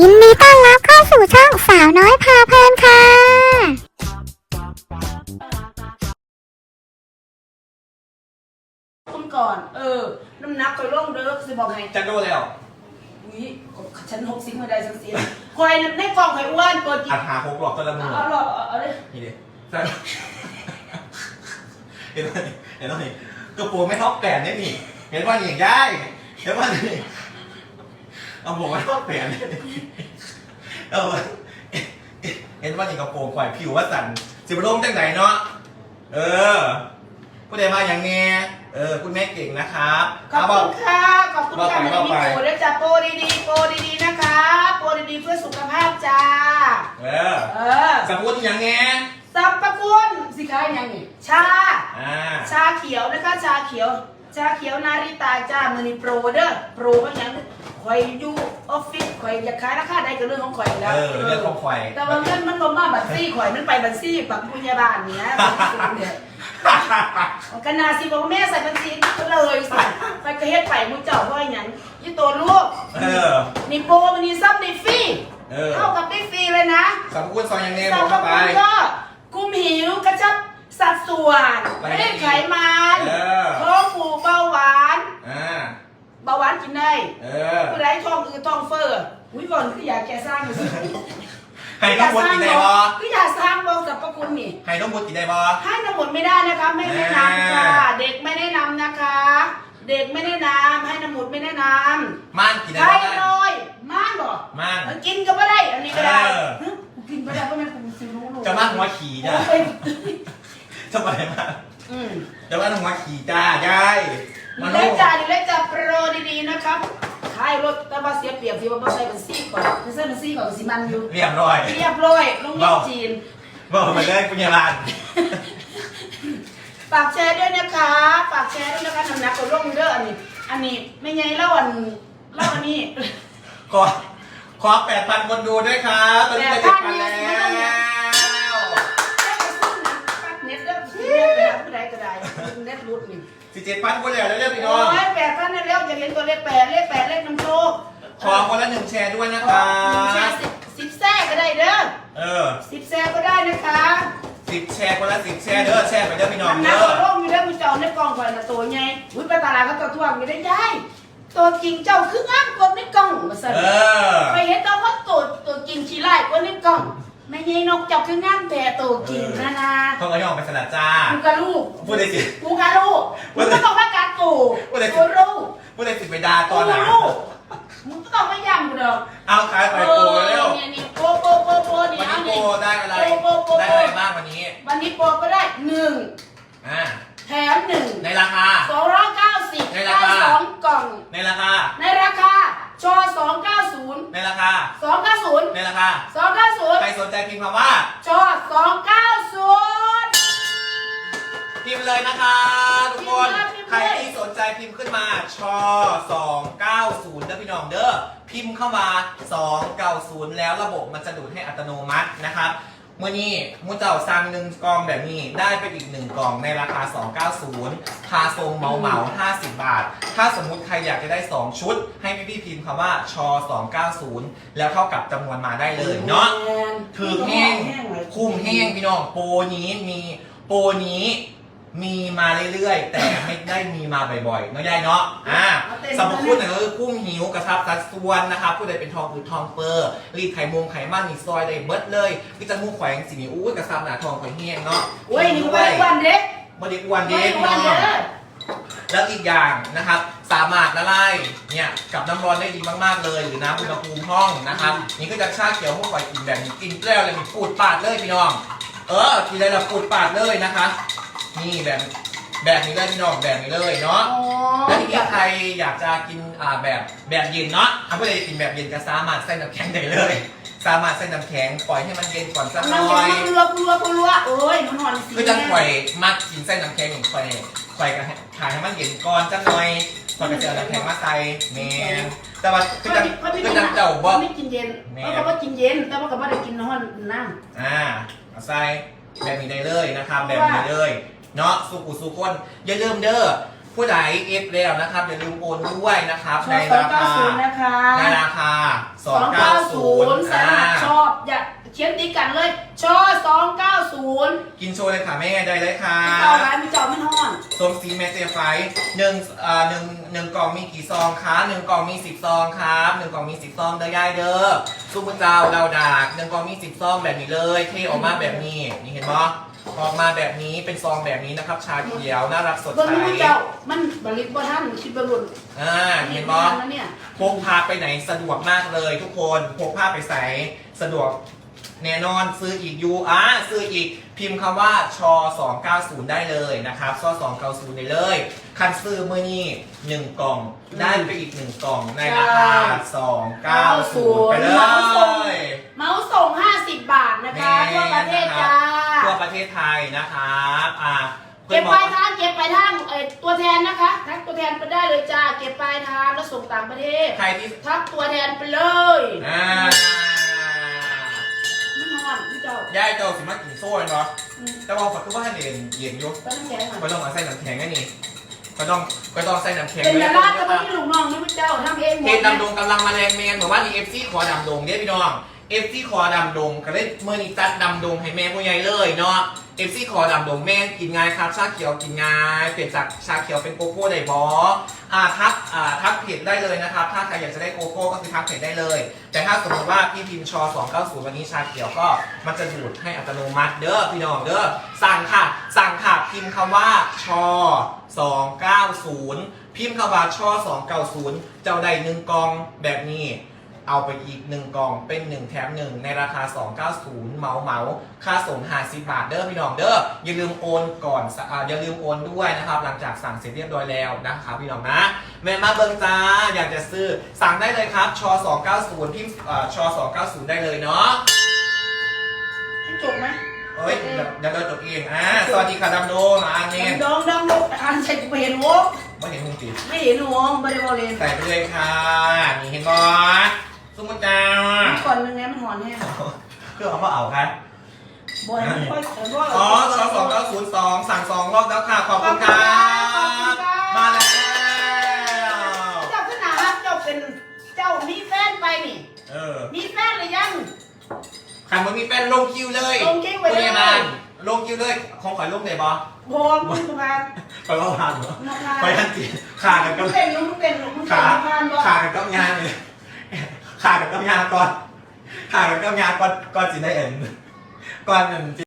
ยินดีต้อนรับเข้าสู่ช่องสาวน้อยพาเพลินค่ะคุณก่อน เออ น้ำหนักคอยล่องเด้อสิบอกให้จันโดแล้ว อุ้ยฉันหกสิบมาได้สักเสียคอยในกล่องคอยอ้วนตัวจริอังดหาหกหลอกตัวละมือเอาหรอเอาเลยนี่ดิใช่เห็นไหมเห็นไหมกระโปรงไม่ท็อปแปดเนี่ยนี่ เห็นว่าอย่างได้เห็นว่านี่ เอาผมไม่ท็อปแปดเนี่ยเอาเห็นว่าอย่างกระโปรงข่อยผิวว่าสั่นสิบโลมจังไหนเนาะเออผู้ใดมาอย่างเนี้ยเออคุณแม่เก่งนะครับขอบเาบคุอกณค่ะ ขอบคุณค่ะว่ามันไปจะมีว่าไปโปรด้วยจ้าโปรดีๆ โปรดีๆ นะคะ โปรดีๆ เพื่อสุขภาพจ้า เออ เออสมมติอย่างเนี้ยสรรพคุณสิคะยังนี่ชาอ่าชาเขียวนะคะ ชาเขียว ชาเขียวนาริตาจ้ามือนี่โปรเด้อ โปรเพราะหยังคอยอยู่ ออฟฟิศคอยอยากขายราคาได้ก็เรื่องของคอยแล้วเออเรื่องของข่อย แต่ว่าเงินมันลงมาบัตรซี่ข่อยมันไปบัตรซี่ปักพยาบาลเนี้ยบัตรซี่เนี่ยกันนาสิบอกว่าแม่ใส่บัญชีก็เลยสิไปกระเฮ็ดไปมุเจ้าเพราะอย่างยี่ตัวลูกเออนี่โปรมันนี่ซับในฟรีเออเท่ากับได้ฟรีเลยนะสมมติซอยอย่างเนี้ยสบรอกรพเข้าไปคุณก็กุมหิวกระชับสัดส่วนไปไม่ได้ไขมันเออท้องผูกเบาหวานอ่าเบาหวานกินได้เออ ผู้ใดท้องอือท้องเฟ้ออุ้ยก่อนคืออยากแกสร้างอยู่สิให้น้องมดกินได้บ่คืออยากสร้างบองสรรพคุณนี่ ให้น้องมดกินได้บ่ ให้ทั้งหมดไม่ได้นะคะ ไม่แนะนำค่ะอ่าเด็กไม่แนะนำนะคะ เด็กไม่แนะนำให้น้ำหมดไม่แนะน ม่านกินำ ได้ ใคร บ่ น้อยม่านบอก ม่าน กินก็ไม่ได้ อันนี้ก็ได้ เออ ฮะกูกินไม่ได้เพราะมันกูซื้อรู้รู้ จะม่านหัวขี่จ้า โอ้ย จะไปมา อืม จะม่านหัวขี่จ้ายาย ดี มา เล็ โน่ กจ่าดีเล็กจ่าโปรดีๆนะครับขายร ถแต่ว่าเสียเปรียบที่ว่าไม่ใช่เป็นซี่ก่อนไม่ใช่เป็นซี่ก่อนสีมันอยู่ เรียบร้อย เรียบร้อยลงเรียนจีน บอกมาเลยคุณยายบานฝากแชร์ด้วยนะคะ ฝากแชร์ด้วยนะคะน้ำหนักตัวลงเด้ออันนี้ อันนี้ไม่ไงเล่าอันเล่าอันนี้ขอขอแปดพันคนดูด้วยครับตอนนี้จะเจ็ดพันแล้วเน็ตเด้อเน็ตไปหาผู้ใดก็ได้เน็ตรุดนี่สิเจ็ดพันคนแล้วเรียบพี่น้โอ้องยแปดพันเร็วอย่าเล่นตัวเลขแปดเลข ขอคนละหนึ่งแชร์ด้วยนะครัแชบร์สิบสิบแซ่ก็ได้เด้อเออสิบแซ่ก็ได้นะคะสิบแชร์คนละสิบแชร์เด้อแชร์ไปเด้อพี่น้องน้ำหนัเด้กอตัวลงมีเด้อมีเจ้าในกล่องไฟนะตัวไงอุ้ยไปตลาดเขาตัวทวงมีได้ย้ายตัวจริงเจ้าคืองามกว่าในกล่องมาสั่นเออ ไปเห็นตัวเขาตัวตัวจริงชี้ไล่กว่าในกล่องแม่ยายนกเจับคืองามแต่ตัวจริงนะนะเขาก็ย่องไปสลัดจ้า กูกับลูกพูดได้สิ กูกับลูกมึงก็ต้องมาการตู่พูดเลยกูรู้ พูดได้สิไปดาตกูอนไหนรู้มึงก็ ต้องมาย่ำกูเด้อเอาขายไปโปรเร็วเนี่ยนี่โปรโปรโปรโปรนี่วันเอานี้โปนี่รได้อะไร โปรโปรโปร ได้อะไรบ้างวันนี้ วันนี้โปรก็ได้หนึ่งอ่า แถมหนึ่งในราคา สองร้อยเก้าสิบในได้ราคา สองกล่อง ในราคา ในราคาชอสองเก้าศูนย์ในราคา สองเก้าศูนย์ในราคา สองเก้าศูนย์ใครสนใจพิมพ์คำว่า ชอสองเก้าศูนย์พิมพ์เลยนะคะทุกคน พิมพ์ เลยพิมพ์เลยใครที่สนใจพิมพ์ขึ้นมาชอ290เด้อพี่น้องเด้อพิมพ์เข้ามา 290 แล้วระบบมันจะดูดให้อัตโนมัตินะครับเมื่อนี้มูเจ้าสั่งหนึ่งกล่องแบบนี้ได้ไปอีกหนึ่งกล่องในราคา 290พาทรงเหมาเหมาๆ50 บาท ถ้าสมมุติใครอยากจะได้ 2 ชุด ให้พี่พี่ๆพิมพ์คำว่าชอ290 แล้วเท่ากับจำนวนมาได้เลยเนาะถือแห้งคุ้มแห้งพี่น้อง โปรนี้มีโปรนี้ มีมาเรื่อยๆ แต่ไม่ได้มีมาบ่อยๆเนาะยายเนาะอ่าสรรพคุณเนี่ยก็คือคุ้มหิวกระชับสัดส่วนนะครับผู้ใดเป็นทองคือทองเปอร์รีดไขมงไขมันนี่ซอยได้เบิดเลยพี่จันมูกแขวงสีนี้อู้ยกระชับหนาทองไข่แห้งเนาะโอ้ยนี่กูไม่ได้วันเด็กบไดิอ้วันไม่เด็กได้พี่วันน้องเด้อแล้วอีกอย่างนะครับสามารถละลายเนี่ยกับน้ำร้อนได้ดีมากๆเลย หรือน้ำอุณหภูมิห้องนะครับนี่ก็จะชาเขียวพวกไฟกินแบบนี้กินแล้วเลยมีปูดปาดเลยพี่น้อง เออกินได้แล้วปูดปาดเลยนะคะ นี่แบบแบบนี้เลยพี่น้องแบบนี้เลยเนาะอ๋อแล้วทีนี้ใครอยากจะกินอ่าแบบแบบเย็นเนาะถ้าไม่ได้กินแบบเย็นก็สามารถใส่น้ำแข็งได้เลย สามารถใส่น้ำแข็งปล่อยให้มันเย็นก่อนสักหน้ำน่แข็องยมันรัวรัวรัวโอ้ยมันหอนสีคือจังข่อยมักกินเส้นน้ำแข็งอย่างข่อยข่อยก็ถ่ายให้มันเย็นก่อนจังหน่อยข่อยก็จะเอาน้ำแข็งมาใส่แมนแต่ว่าคือจังคือจังเจ้าบ่ไม่กินเย็นเขาก็ว่ากินเย็น แต่ว่าก็ไม่ได้กินน้ำน้ำอ่าเอาใส่แบบนี้ได้เลยนะครับแบบนี้เลย เนาะสุกุสุคนอย่าลืมเด้อผู้ใดเอฟแล้วนะครับ อย่าลืมโอนด้วยนะครับชในอสองราเก้าคาศูนย์นะคะในราคา290กันเลยชอสองเก้าศูนย์กินโชว์เลยค่ะแม่ได้เลยค่ะเจ้าร้านมีเจ้ามันห้อนส้มซีเมเจไฟหนึ่งเอ่อหนึ่งหนึ่งกล่องมีกี่ซองครับหนึ่งกล่องมีสิบซองครับหนึ่งกล่องมีสิบซองเด้อยายเด้อซุปเปอร์เจ้าดาวดากหนึ่งกล่องมีสิบซองแบบนี้เลยเทออกมาแบบนี้นี่เห็นปะ ออกมาแบบนี้เป็นซองแบบนี้นะครับ ชาเขียวน่ารักสดเบิ้งใสมันเจ้า มันบริบท่านคิดบรุนอ่าเห็นปะแล้วเนี่ยพกพาไปไหนสะดวกมากเลยทุกคนพกพาไปใส่สะดวกแน่นอนซื้ออีกยูอะซื้ออีก พิมพ์คำว่าชอ290 ได้เลยนะครับชอ290ได้เลย คันซื้อมือนี้1กล่อง ได้ไปอีก 1 กล่องในราคา 290 ไปเลเมาส์ส่งยเมาส์ส่ง 50 บาทนะคะทั่วประเทศจ้า ทั่วประเทศไทยนะครับอ่าพื่เก็อบนปบลาอยกทางเก็บปลายทางเอ่อตัวแทนนะคะ ทักตัวแทนไปได้เลยจ้า เก็บปลายทางแล้วส่งต่างประเทศ ใครที่ทักตัวแทนไปเลย อ่ามั นนอนพี่เจ้าย่ายเจ้าสิมากินโซ่เนาะอืมแต่ว่าฝักก็ว่าให้เรียนเย็นอยู่ก็ต้องแย่หน่อยก็ต้องเอาใส่น้ำแข็งไงนี่ก็ต้องก็ต้องใส่น้ำแข็งเป็นไว้ดาราแต่ว่าที่ลูกน้องนี่พี่เจ้าทำเองหมเทดศดำดงกำลังมาแรงแมนบอกว่านี่เอฟซีขอดำดงเนี่ยพี่น้องเอฟซีขอดำดงก็เลยเมื่อนี้จัดดำดงให้แม่ผู้ใหญ่เลยเนาะ เอฟซีขอดำดงแม่กินง่ายครับชาเขียวกินง่ายเปลี่ยนจากชาเขียวเป็นโกโก้ได้บออ่าทักอ่าทักเพจได้เลยนะครับ ถ้าใครอยากจะได้โกโก้ก็คือทักเพจได้เลย แต่ถ้าสมมติว่าพี่พิมพ์ชอ290 วันนี้ชาเขียวก็มันจะดูดให้อัตโนมัติเด้อพี่น้องเด้อสั่งค่ะ สั่งค่ะพิมพ์คำว่าชอ290 พิมพ์คำว่าชอ290 เจ้าใดหนึ่งกองแบบนี้ เอาไปอีกหนึ่งกล่องเป็นหนึ่งแถมหนึ่งในราคา 290เหมาเหมาค่าส่ง50บาทเด้อพี่น้องเด้ออย่าลืมโอนก่อนอ่าอย่าลืมโอนด้วยนะครับ หลังจากสั่งเสร็จเรียบร้อยแล้วนะครับพี่น้องนะแม่มาเบิงจ้าอยากจะซื้อสั่งได้เลยครับช290พิมพ์อ่าช290ได้เลยเนาะให้จบไหมเฮ้ยเดี๋ยวเดี๋ยวเราจบเองอ่าสวัสดีค่ะดำโดงอ่านเนนดองดองดองอ่านใส่กูเห็นวงไม่เห็นมุงจีไม่เห็นวงไม่ได้บอลเลนใส่ไปเลยค่ะนี่เห็นบอ สมุนจ้าก่อนนึงไงมันหอนแห้งเพื่อเอามาเอาครับบอยมันค่อยเออบ่อยอ๋อสองสองเก้าศูนย์สองสั่งสองรอบแล้วค่ะ ขอบคุณครับ มาแล้ว เจ้าขึ้นหนาเจ้าเป็นเจ้ามีแฟนไปนี่ เออมีแฟนหรือยัง ขันมันมีแป้นลงคิวเลยลงคิวไปเลย พยาบาลลงคิวเลย ของข่อยลงไหนบอโบมมึงสุพรรณข่อยว่าผ่านเหรอมาพานข่อยทันจีขากันมึก็งเป็นมึงเป็นมึงเป็นขามาพานบ่ขากันก็งานเลย ขาดกันก็งานก่อนขาดกันก็งานก่อนก่อนสิได้เอ็นก่อนหนึ่ง